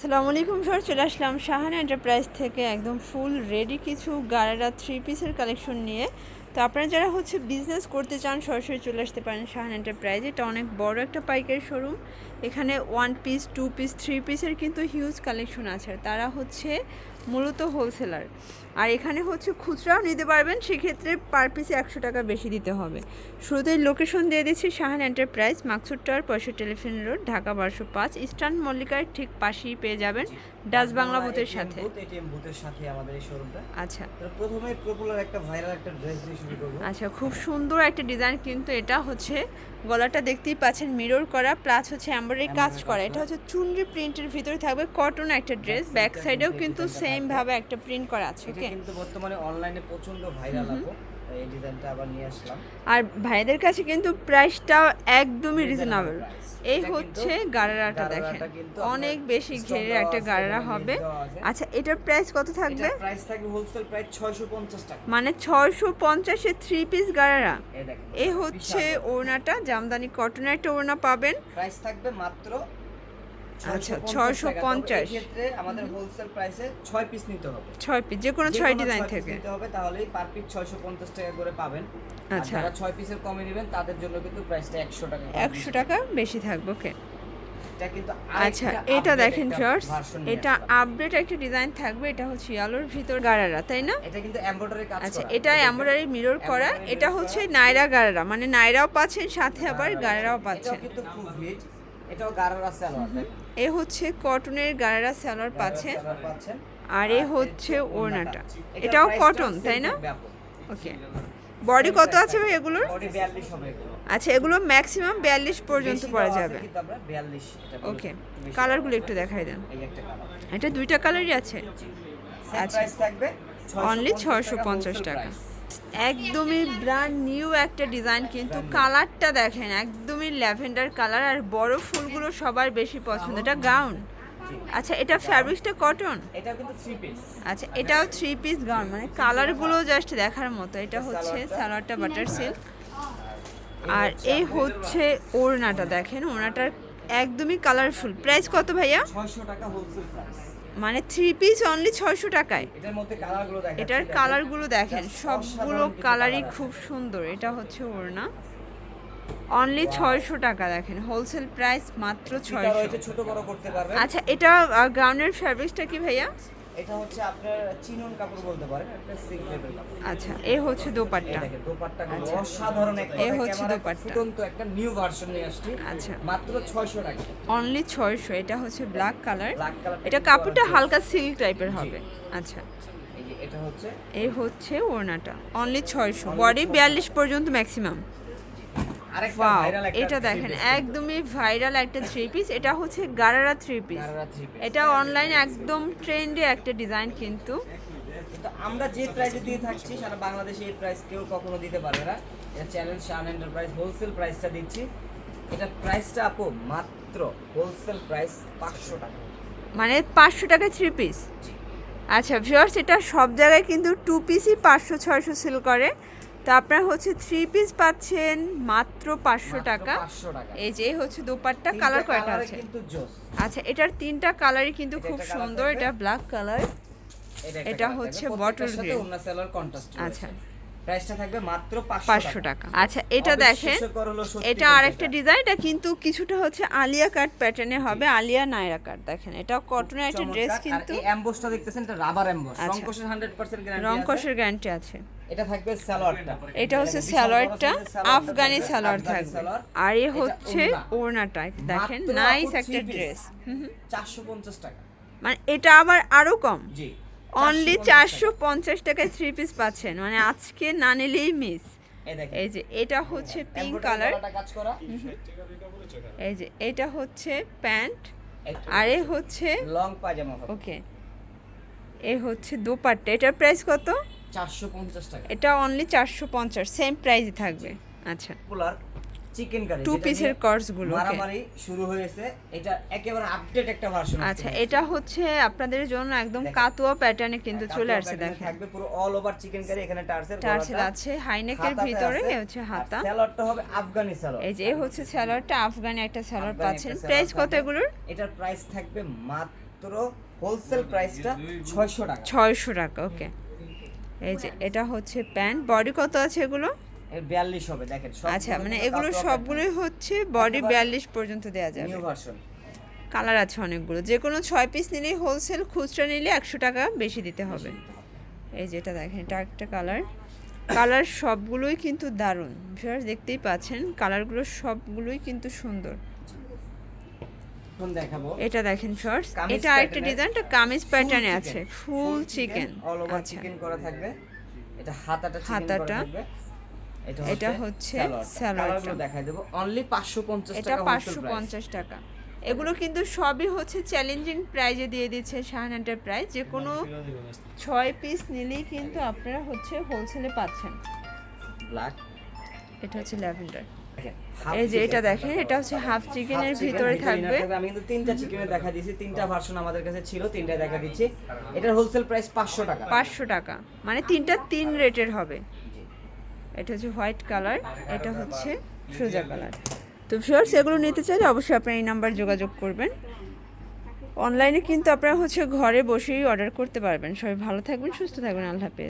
আসসালামু আলাইকুম স্যার চলে আসলাম শাহান এন্টারপ্রাইজ থেকে একদম ফুল রেডি কিছু গাড়ারা থ্রি পিসের কালেকশন নিয়ে। তো আপনারা যারা হচ্ছে বিজনেস করতে চান, সরাসরি চলে আসতে পারেন শাহান এন্টারপ্রাইজ। এটা অনেক বড় একটা পাইকারি শোরুম এখানে one piece two piece three পিসের কিন্তু হিউজ কালেকশন আছে। তারা হচ্ছে মূলত হোলসেলার আর এখানে হচ্ছে খুচরাও নিতে পারবেন সেক্ষেত্রে পার পিসে একশো টাকা বেশি দিতে হবে। শুরুতেই লোকেশন দিয়ে দিচ্ছি শাহান এন্টারপ্রাইজ মাকসুদ টাওয়ার পয়সা টেলিফোন রোড ঢাকা বারোশো পাঁচ। ইস্টার্ন মল্লিকার ঠিক পাশেই পেয়ে যাবেন ডাচ বাংলা বুথের সাথে। এটিএম বুথের সাথে আমাদের এই শোরুমটা আচ্ছা। প্রথমে পপুলার একটা ভাইরাল একটা ড্রেস দিয়ে শুরু করব। আচ্ছা খুব সুন্দর একটা ডিজাইন কিন্তু এটা হচ্ছে গলাটা দেখতেই পাচ্ছেন মিরর করা প্লাস হচ্ছে এমব্রয়ডারি কাজ করা। এটা হচ্ছে চুনরি প্রিন্টের ভিতরে থাকবে কটন একটা ড্রেস ব্যাক সাইডেও কিন্তু টা সেম ভাবে একটা প্রিন্ট করা আছে ওকে কিন্তু বর্তমানে অনলাইনে প্রচণ্ড ভাইরাল আপু। এই ডিজাইনটা আবার নিয়ে আসলাম। আর ভাইদের কাছে কিন্তু প্রাইসটাও একদমই রিজনেবল এই হচ্ছে গারারাটা দেখেন। অনেক বেশি ঘেরের একটা গারারা হবে। দেওয়া আছে। আচ্ছা এটার প্রাইস কত থাকবে? প্রাইস থাকবে হোলসেল প্রাইস 650 টাকা। মানে ছয়শো পঞ্চাশে থ্রি পিস গারারা। এই হচ্ছে ওড়নাটা জামদানি কটনের একটা ওড়না পাবেন। প্রাইস থাকবে মাত্র আচ্ছা, 650 650 টাকা। তবে এই ক্ষেত্রে আমাদের হোলসেল প্রাইসে 6 পিস নিতে হবে। ছয় পিস যে কোনো ছয় ডিজাইন থেকে। নিতে হবে তাহলেই পার পিস 650 টাকা করে পাবেন। আচ্ছা। যারা 6 পিসের কমে নেবেন তাদের জন্য কিন্তু প্রাইসটা 100 টাকা একশো টাকা বেশি থাকবে ওকে কিন্তু আচ্ছা এটা দেখেন শর্টস এটা আপডেট একটা ডিজাইন থাকবে এটা হচ্ছে ইয়ালোর ভিতর গারারা তাই না? এটা কিন্তু এমব্রয়ডারি কাজ আচ্ছা এটা এমব্রয়ডারি মিরর করা এটা হচ্ছে। নাইরা গারারা মানে নাইরাও পাচ্ছেন সাথে আবার গারারাও পাচ্ছেন। কিন্তু খুব হিট এটাও গারারা সালোয়ার এ হচ্ছে কটনের গারারা সালোয়ার পাচ্ছেন। আর এ হচ্ছে ওড়নাটা। এটাও কটন তাই না? ওকে বডি কত আছে ভাই এগুলোর? বডি 42 হবে আচ্ছা এগুলো ম্যাক্সিমাম বিয়াল্লিশ পর্যন্ত পরা যাবে। কিন্তু আমরা 42 এটা বলি। ওকে কালারগুলো একটু দেখাই দেন। এটা দুইটা কালারই আছে। আচ্ছা। থাকবে অনলি 650 ছয়শো পঞ্চাশ টাকা। একদমই ব্র্যান্ড নিউ একটা ডিজাইন কিন্তু কালারটা দেখেন একদমই ল্যাভেন্ডার কালার আর বড় ফুলগুলো সবার বেশি পছন্দ। এটা গাউন আচ্ছা এটা ফ্যাব্রিক্সটা কটন এটা কিন্তু 3 পিস আচ্ছা এটাও থ্রি পিস গাউন মানে কালারগুলো জাস্ট দেখার মতো। এটা হচ্ছে সালোয়ারটা বাটার সিল্ক আর এই হচ্ছে ওড়নাটা দেখেন ওড়নাটার একদমই কালারফুল প্রাইস কত ভাইয়া? 600 টাকা হোলসেল প্রাইস মানে থ্রি পিস অনলি ছয়শো টাকায়। এটার কালারগুলো দেখেন। সবগুলো কালারই খুব সুন্দর এটা হচ্ছে ওড়না। অনলি ছয়শো টাকা দেখেন হোলসেল প্রাইস মাত্র ছয়শো। আচ্ছা এটা গাউনের ফ্যাব্রিক্সটা কি ভাইয়া? এটা হচ্ছে আপনার চিনন কাপড় বলতে পারেন একটা কাপড়। আচ্ছা এ হচ্ছে দোপাট্টা। দেখেন দোপাট্টা আচ্ছা। অসাধারণ একটা এ হচ্ছে দোপাট্টা। ফুটন্ত একটা নিউ ভার্সন নিয়ে আসছি আচ্ছা। মাত্র 600 টাকা। অনলি ছয়শো এটা হচ্ছে ব্ল্যাক কালার ব্ল্যাক কালার এটা কাপড়টা হালকা সিল্ক টাইপের হবে। আচ্ছা। এটা হচ্ছে এই হচ্ছে ওড়নাটা। অনলি ছয়শো। বডি বিয়াল্লিশ পর্যন্ত ম্যাক্সিমাম আরেকটা ওয়াও ভাইরাল একটা এটা দেখেন একদমই ভাইরাল একটা থ্রি পিস এটা হচ্ছে গারারা থ্রি পিস এটা অনলাইনে একদম ট্রেন্ডে একটা ডিজাইন কিন্তু। আমরা যে প্রাইসে দিয়ে থাকছি সারা বাংলাদেশে এই প্রাইস কেউ কখনো দিতে পারবে না। এটা চ্যানেল শান এন্টারপ্রাইজ হোলসেল প্রাইসটা দিচ্ছি। এটা প্রাইসটা আপু মাত্র হোলসেল প্রাইস পাঁচশো টাকা। মানে পাঁচশো টাকা থ্রি পিস আচ্ছা ভিউয়ার্স এটা সব জায়গায় কিন্তু টু পিসই পাঁচশো ছয়শো সেল করে। তো আপনার হচ্ছে থ্রি পিস পাচ্ছেন মাত্র পাঁচশো টাকা। এই যে হচ্ছে দুপাট্টা কালার কয়টা আছে? আচ্ছা এটার তিনটা কালারই কিন্তু খুব সুন্দর এটা ব্ল্যাক কালার এটা হচ্ছে কন্ট্রাস্ট আচ্ছা। প্রাইসটা থাকবে মাত্র পাঁচশো পাঁচশো টাকা। আচ্ছা এটা দেখেন এটা আরেকটা ডিজাইন এটা কিন্তু কিছুটা হচ্ছে আলিয়া কাট প্যাটার্নে হবে আলিয়া নায়রা কাট দেখেন এটা কটনের একটা ড্রেস কিন্তু এই অ্যাম্বোসটা দেখতেছেন এটা রাবার আচ্ছা। রংকশের 100% গ্যারান্টি রং আছে। গ্যারান্টি আছে। এটা থাকবে সালোয়ারটা। এটা হচ্ছে স্যালোয়ারটা সালোয়ারটা আফগানি থাকবে, স্যালোয়ার থাকবে। আর এ হচ্ছে ওড়না। ওড়নাটা দেখেন নাইস একটা। ড্রেস 450 টাকা। মানে এটা আবার আরও কম? জি। অনলি চারশো পঞ্চাশ টাকায় থ্রি পিস পাচ্ছেন। মানে আজকে না নিলেই মিস এই যে এটা হচ্ছে পিঙ্ক কালার কাজ করা। এই যে এটা হচ্ছে প্যান্ট। আর এ হচ্ছে লং পায়জামা হবে। ওকে। এ হচ্ছে দোপাট্টা। এটার প্রাইস কত? 450 টাকা। এটা অনলি চারশো পঞ্চাশ। সেম প্রাইসই থাকবে। আচ্ছা। চিকেন কারি টু পিসের কর্সগুলো ওকে মারামারি শুরু হয়েছে। এটা একেবারে আপডেট একটা ভার্সন আচ্ছা এটা হচ্ছে আপনাদের জন্য একদম কাতুয়া প্যাটার্নে কিন্তু চলে আসছে দেখেন। থাকবে পুরো অল ওভার চিকেন কারি এখানে টার্সেল টার্সেল আছে হাইনেকের ভিতরে হচ্ছে হাতা। স্যালাডটা হবে আফগানি স্যালাড এই যে হচ্ছে স্যালাডটা আফগানি একটা স্যালাড পাচ্ছেন। প্রাইস কত। এগুলোর? এটার প্রাইস থাকবে মাত্র হোলসেল প্রাইসটা ছয়শো টাকা। ছয়শো টাকা ওকে এই যে এটা হচ্ছে প্যান্ট বডি কত আছে এগুলো? এর বিয়াল্লিশ হবে দেখেন আচ্ছা মানে এগুলো সবগুলোই হচ্ছে বডি একেবারে বিয়াল্লিশ পর্যন্ত দেওয়া যাবে। নিউ ভার্সন কালার আছে অনেকগুলো যে কোনো ছয় পিস নিলেই হোলসেল খুচরা নিলে একশো টাকা বেশি দিতে হবে। এই যেটা দেখেন এটা একটা কালার কালার সবগুলোই কিন্তু দারুণ। ভিউয়ার্স দেখতেই পাচ্ছেন কালারগুলো সবগুলোই কিন্তু সুন্দর। এটা দেখেন শর্টস এটা আরেকটা ডিজাইনটা কামিজ প্যাটার্নে আছে full chikan all over chikan করা থাকবে। এটা হাতাটা চিকেন হাতাটা। এটা এটা হচ্ছে। কালারগুলো দেখাই দেব। অনলি 550 এটা টাকা পাঁচশো হোলসেল পঞ্চাশ টাকা। এগুলো কিন্তু সবই হচ্ছে চ্যালেঞ্জিং প্রাইজে দিয়ে দিচ্ছে শাহান এন্টারপ্রাইজ যে কোনো ছয় পিস নিলেই কিন্তু আপনারা হচ্ছে হোলসেলে পাচ্ছেন। ব্ল্যাক এটা হচ্ছে ল্যাভেন্ডার এই যে এটা দেখেন এটা হচ্ছে হাফ চিকেনের ভিতরে থাকবে। আমি কিন্তু তিনটা চিকেনের দেখা দিয়েছি। তিনটা ভার্সন আমাদের কাছে ছিল তিনটা দেখা দিচ্ছি। এটার হোলসেল প্রাইস 500 টাকা। পাঁচশো টাকা। মানে তিনটা তিন রেটের হবে। এটা হচ্ছে হোয়াইট কালার, এটা হচ্ছে সোজা কালার। তো ফিওর্স এগুলো নিতে চাইলে অবশ্যই আপনি এই নাম্বার যোগাযোগ করবেন। অনলাইনে কিন্তু আপনারা হচ্ছে ঘরে বসেই অর্ডার করতে পারবেন। সবাই ভালো থাকবেন, সুস্থ থাকবেন। আল্লাহ হাফেজ।